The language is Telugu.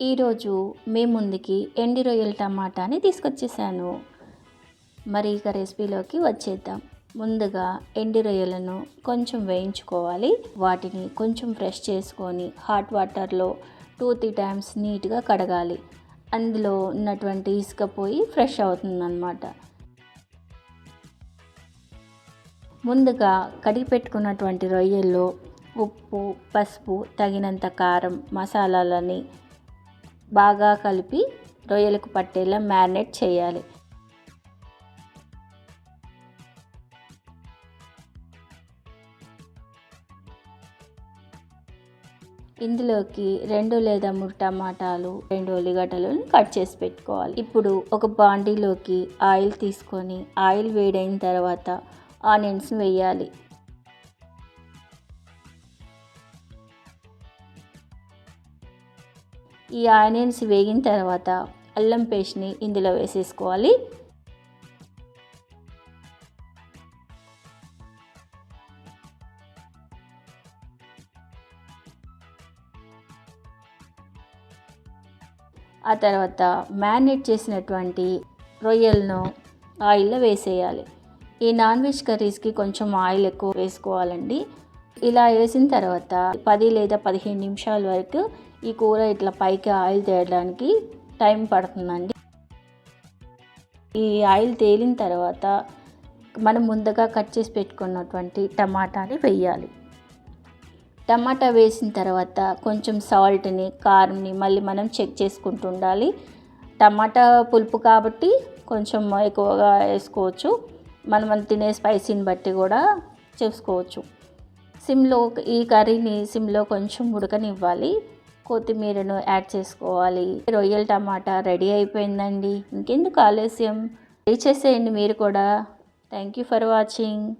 ఈరోజు మీ ముందుకి ఎండి రొయ్యల టమాటాని తీసుకొచ్చేసాను. మరి ఇక రెసిపీలోకి వచ్చేద్దాం. ముందుగా ఎండి రొయ్యలను కొంచెం వేయించుకోవాలి. వాటిని కొంచెం ఫ్రెష్ చేసుకొని హాట్ వాటర్లో టూ త్రీ టైమ్స్ నీట్గా కడగాలి. అందులో ఉన్నటువంటి ఇసుక పోయి ఫ్రెష్ అవుతుందన్నమాట. ముందుగా కడిగి పెట్టుకున్నటువంటి రొయ్యల్లో ఉప్పు పసుపు తగినంత కారం మసాలాలని బాగా కలిపి రొయ్యలకు పట్టేలా మ్యారినేట్ చేయాలి. ఇందులోకి రెండు లేదా మూడు టమాటాలు రెండు ఉల్లిగడ్డలను కట్ చేసి పెట్టుకోవాలి. ఇప్పుడు ఒక బాండీలోకి ఆయిల్ తీసుకొని ఆయిల్ వేడైన తర్వాత ఆనియన్స్ వేయాలి. ఈ ఆనియన్స్ వేగిన తర్వాత అల్లం పేస్ట్ని ఇందులో వేసేసుకోవాలి. ఆ తర్వాత మ్యారినేట్ చేసినటువంటి రొయ్యలను ఆయిల్లో వేసేయాలి. ఈ నాన్ వెజ్ కర్రీస్కి కొంచెం ఆయిల్ ఎక్కువ వేసుకోవాలండి. ఇలా వేసిన తర్వాత పది లేదా పదిహేను నిమిషాల వరకు ఈ కూర ఇట్లా పైకి ఆయిల్ తేయడానికి టైం పడుతుందండి. ఈ ఆయిల్ తేలిన తర్వాత మనం ముందుగా కట్ చేసి పెట్టుకున్నటువంటి టమాటాని వేయాలి. టమాటా వేసిన తర్వాత కొంచెం సాల్ట్ని కారంని మళ్ళీ మనం చెక్ చేసుకుంటూ ఉండాలి. టమాటా పులుపు కాబట్టి కొంచెం ఎక్కువగా వేసుకోవచ్చు. మనం తినే స్పైసీని బట్టి కూడా చేసుకోవచ్చు. సిమ్లో ఈ కర్రీని సిమ్లో కొంచెం ఉడకనివ్వాలి. కొత్తిమీరను యాడ్ చేసుకోవాలి. రొయ్యల టమాటా రెడీ అయిపోయిందండి. ఇంకెందుకు ఆలస్యం? రీచ్ చేసేయండి మీరు కూడా. Thank you for watching.